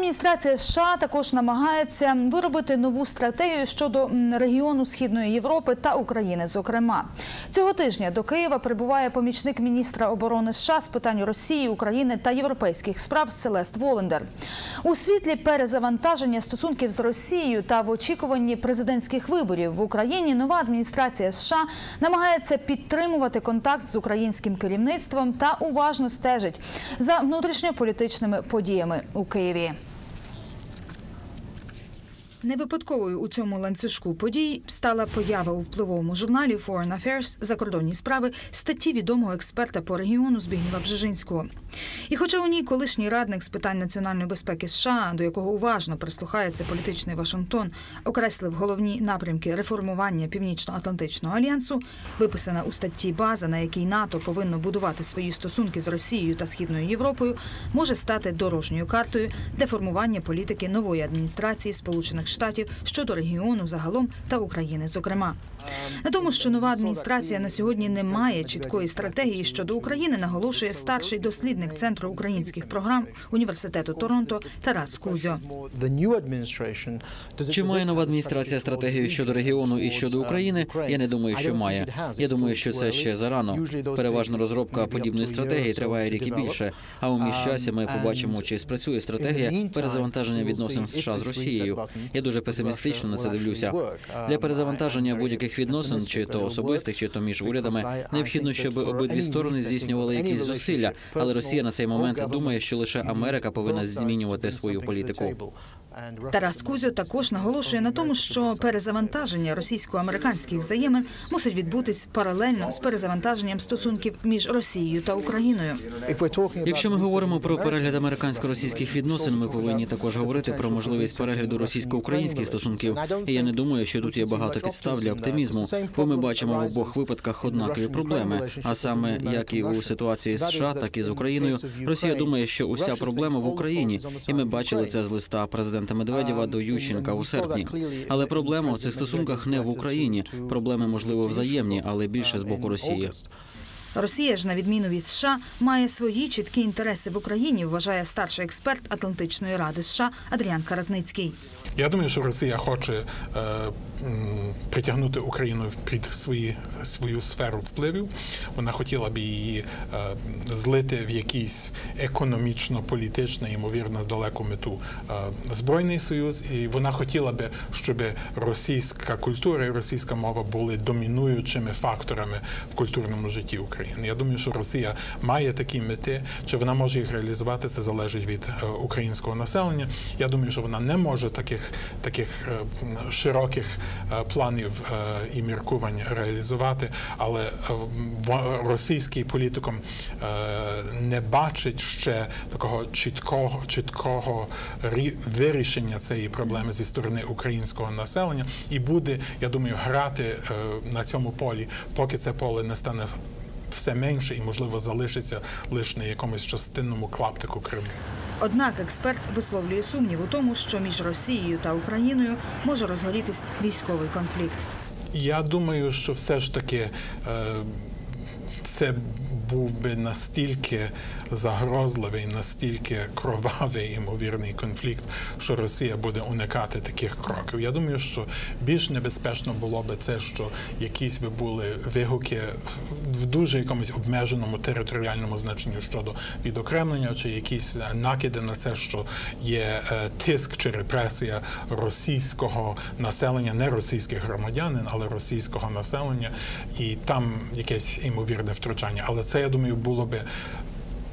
адміністрація США також намагається виробити нову стратегію щодо регіону Східної Європи та України. Зокрема, цього тижня до Києва прибуває помічник міністра оборони США з питань Росії, України та європейських справ Селест Волендер. У світлі перезавантаження стосунків з Росією та в очікуванні президентських виборів в Україні нова адміністрація США намагається підтримувати контакт з українським керівництвом та уважно стежить за внутрішньополітичними подіями у Києві. Не випадковою у цьому ланцюжку подій стала поява у впливовому журналі Foreign Affairs закордонні справи статті відомого експерта по регіону Збігнєва Бжежинського. І хоча у ній колишній радник з питань національної безпеки США, до якого уважно прислухається політичний Вашингтон, окреслив головні напрямки реформування Північно-Атлантичного альянсу, виписана у статті база, на якій НАТО повинно будувати свої стосунки з Росією та Східною Європою, може стати дорожньою картою для формування політики нової адміністрації Сполучених Штатів щодо регіону загалом та України, зокрема. На тому, що нова адміністрація на сьогодні не має чіткої стратегії щодо України, наголошує старший дослідник центру українських програм університету Торонто Тарас Кузьо. Чи має нова адміністрація стратегію щодо регіону і щодо України? Я не думаю, що має. Я думаю, що це ще зарано. Переважно розробка подібної стратегії триває рік і більше. А у міжчасі ми побачимо, чи спрацює стратегія перезавантаження відносин США з Росією. Я дуже песимістично на це дивлюся. Для перезавантаження будь-яких відносин, чи то особистих, чи то між урядами, необхідно, щоб обидві сторони здійснювали якісь зусилля. Але Росія на цей момент думає, що лише Америка повинна змінювати свою політику. Тарас Кузьо також наголошує на тому, що перезавантаження російсько-американських взаємин мусить відбутись паралельно з перезавантаженням стосунків між Росією та Україною. Якщо ми говоримо про перегляд американсько-російських відносин, ми повинні також говорити про можливість перегляду російсько-українських стосунків. І я не думаю, що тут є багато підстав для оптимізму, бо ми бачимо в обох випадках однакові проблеми. А саме як і у ситуації з США, так і з Україною, Росія думає, що уся проблема в Україні, і ми бачили це з листа президента Медведєва до Ющенка у серпні. Але проблема в цих стосунках не в Україні. Проблеми можливо взаємні, але більше з боку Росії. Росія ж, на відміну від США, має свої чіткі інтереси в Україні, вважає старший експерт Атлантичної ради США Адріан Каратницький. Я думаю, що Росія хоче е, притягнути Україну під свої, свою сферу впливів. Вона хотіла б її е, злити в якийсь економічно-політичну, ймовірно, далеку мету е, збройний союз, і вона хотіла би, щоб російська культура і російська мова були домінуючими факторами в культурному житті України. Я думаю, що Росія має такі мети, чи вона може їх реалізувати, це залежить від е, українського населення. Я думаю, що вона не може таких таких широких планів е, і міркувань реалізувати, але е, російський політикум е, не бачить ще такого чіткого чіткого рі- вирішення цієї проблеми зі сторони українського населення, і буде, я думаю, грати е, на цьому полі, поки це поле не стане все менше і можливо залишиться лише на якомусь частинному клаптику Криму. Однак експерт висловлює сумнів у тому, що між Росією та Україною може розгорітись військовий конфлікт. Я думаю, що все ж таки е, це був би настільки загрозливий, настільки кровавий ймовірний конфлікт, що Росія буде уникати таких кроків. Я думаю, що більш небезпечно було би це, що якісь би були вигуки в дуже якомусь обмеженому територіальному значенню щодо відокремлення, чи якісь накиди на це, що є е, тиск чи репресія російського населення, не російських громадянин, але російського населення, і там якесь ймовірне втручання. Але це я думаю було би.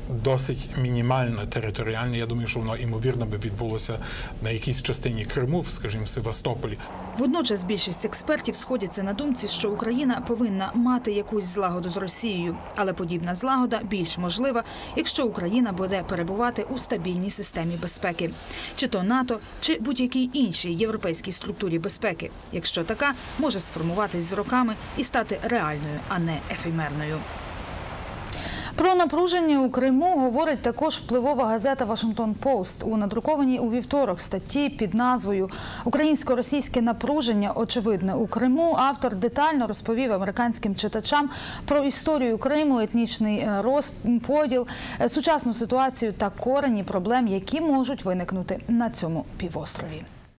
Досить мінімально територіальне. Я думаю, що воно ймовірно би відбулося на якійсь частині Криму, скажімо, Севастополі. Водночас більшість експертів сходяться на думці, що Україна повинна мати якусь злагоду з Росією, але подібна злагода більш можлива, якщо Україна буде перебувати у стабільній системі безпеки, чи то НАТО, чи будь-якій іншій європейській структурі безпеки, якщо така може сформуватись з роками і стати реальною, а не ефемерною. Про напруження у Криму говорить також впливова газета Вашингтон Пост у надрукованій у вівторок статті під назвою Українсько-російське напруження очевидне у Криму. Автор детально розповів американським читачам про історію Криму, етнічний е, розподіл, е, сучасну ситуацію та корені проблем, які можуть виникнути на цьому півострові.